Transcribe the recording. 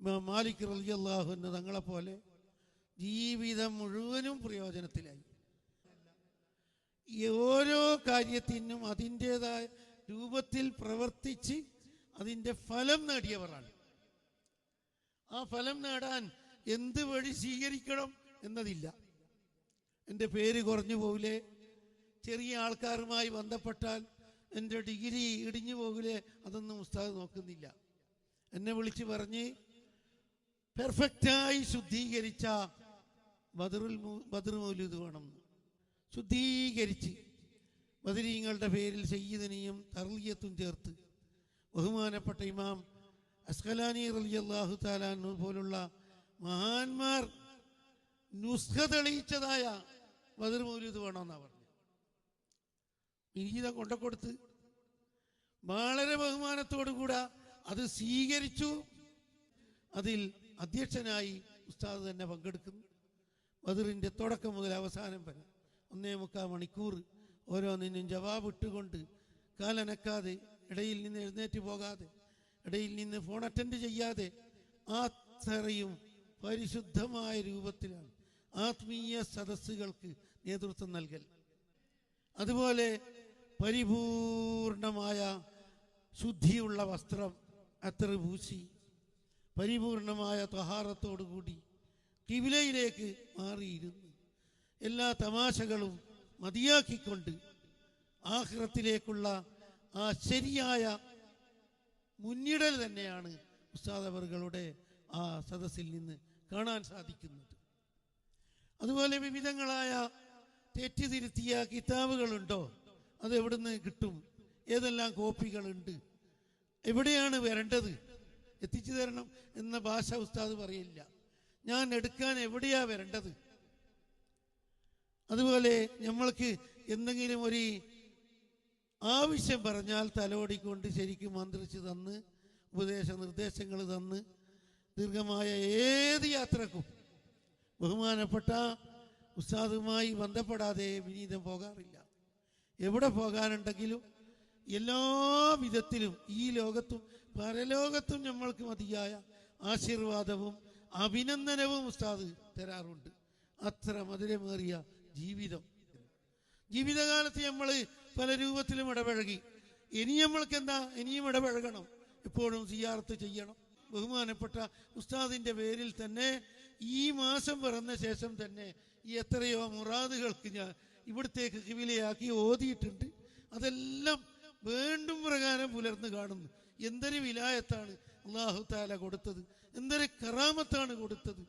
മാലിക് അൻഹു തങ്ങളെപ്പോലെ ജീവിതം മുഴുവനും പ്രയോജനത്തിലായി. ഓരോ കാര്യത്തിനും അതിന്റെതായ രൂപത്തിൽ പ്രവർത്തിച്ച് അതിന്റെ ഫലം നേടിയവരാണ്. ആ ഫലം നേടാൻ എന്ത് വഴി സ്വീകരിക്കണം എന്നതില്ല. എന്റെ പേര് കുറഞ്ഞു പോകില്ലേ? ചെറിയ ആൾക്കാരുമായി ബന്ധപ്പെട്ടാൽ എന്റെ ഡിഗ്രി ഇടിഞ്ഞു പോകില്ലേ? അതൊന്നും ഉസ്താദ് നോക്കുന്നില്ല. എന്നെ വിളിച്ച് പറഞ്ഞ് പെർഫെക്റ്റായി ശുദ്ധീകരിച്ച ബദറുൽ ബദർ മൗലൂദ് വേണം. ശുദ്ധീകരിച്ച് ബദരീങ്ങളുടെ പേരിൽ സയ്യിദനെയും തർലിയത്തും ചേർത്ത് ബഹുമാനപ്പെട്ട ഇമാം അസ്കലാനി റലി അള്ളാഹു താലാനു പോലുള്ള മഹാന്മാർ നുസ്ഖ തെളിയിച്ചതായ ബദർ മൗലൂദ് വേണമെന്നാണ് പറഞ്ഞു വിനീത കൊണ്ടക്കൊടുത്ത് വളരെ ബഹുമാനത്തോടു കൂടെ അത് സ്വീകരിച്ചു. അതിൽ അധ്യക്ഷനായി ഉസ്താദ് തന്നെ പങ്കെടുക്കുന്നു. ബദറിന്റെ തുടക്കം മുതൽ അവസാനം വരെ ഒന്നേ മുക്കാൽ മണിക്കൂർ ഓരോന്നിനും ജവാബ് ഇട്ടുകൊണ്ട് കാലനക്കാതെ ഇടയിൽ നിന്ന് എഴുന്നേറ്റ് പോകാതെ ഇടയിൽ നിന്ന് ഫോൺ അറ്റൻഡ് ചെയ്യാതെ അത്രയും പരിശുദ്ധമായ രൂപത്തിലാണ് ആത്മീയ സദസ്സുകൾക്ക് നേതൃത്വം നൽകൽ. അതുപോലെ പരിപൂർണമായ ശുദ്ധിയുള്ള വസ്ത്രം അത്ര പൂശി പരിപൂർണമായ തഹാറത്തോടുകൂടി കിവിലയിലേക്ക് മാറിയിരുന്നു. എല്ലാ തമാശകളും മതിയാക്കിക്കൊണ്ട് ആഹ്റത്തിലേക്കുള്ള ആ ശരിയായ മുന്നിടൽ തന്നെയാണ് ഉസ്താദ് അവറുകളുടെ ആ സദസ്സിൽ നിന്ന് കാണാൻ സാധിക്കുന്നത്. അതുപോലെ വിവിധങ്ങളായ തെറ്റിതിരുത്തിയ കിതാബുകളുണ്ടോ? അത് എവിടുന്ന് കിട്ടും? ഏതെല്ലാം കോപ്പികളുണ്ട്? എവിടെയാണ് വരേണ്ടത്? എത്തിച്ചു തരണം എന്ന ഭാഷ ഉസ്താദ് പറയില്ല. ഞാൻ എടുക്കാൻ എവിടെയാ വരേണ്ടത്? അതുപോലെ നമ്മൾക്ക് എന്തെങ്കിലും ഒരു ആവശ്യം പറഞ്ഞാൽ തലോടിക്കൊണ്ട് ശരിക്കും മന്ത്രിച്ച് തന്ന് ഉപദേശ നിർദ്ദേശങ്ങൾ തന്ന് ദീർഘമായ ഏത് യാത്രക്കും ബഹുമാനപ്പെട്ട ഉസ്താദുമായി ബന്ധപ്പെടാതെ വിനീതം പോകാറില്ല. എവിടെ പോകാനുണ്ടെങ്കിലും എല്ലാ വിധത്തിലും ഈ ലോകത്തും പരലോകത്തും നമ്മൾക്ക് മതിയായ ആശീർവാദവും അഭിനന്ദനവും ഉസ്താദ് തരാറുണ്ട്. അത്ര മധുരമേറിയ ജീവിതം. ജീവിതകാലത്ത് നമ്മൾ പല രൂപത്തിലും ഇടപഴകി. ഇനി നമ്മൾക്ക് എന്താ ഇനിയും ഇടപഴകണം. എപ്പോഴും സിയാർത്ത് ചെയ്യണം. ബഹുമാനപ്പെട്ട ഉസ്താദിന്റെ പേരിൽ തന്നെ ഈ മാസം പിറന്ന ശേഷം തന്നെ എത്രയോ മുറാദുകൾക്ക് ഞാൻ ഇവിടത്തേക്ക് കിവിലയാക്കി ഓതിയിട്ടുണ്ട്. അതെല്ലാം വേണ്ടും പ്രകാരം പുലർന്നു കാണുന്നു. എന്തൊരു വിലായത്താണ് അള്ളാഹു താല കൊടുത്തത്. എന്തൊരു കറാമത്താണ് കൊടുത്തത്.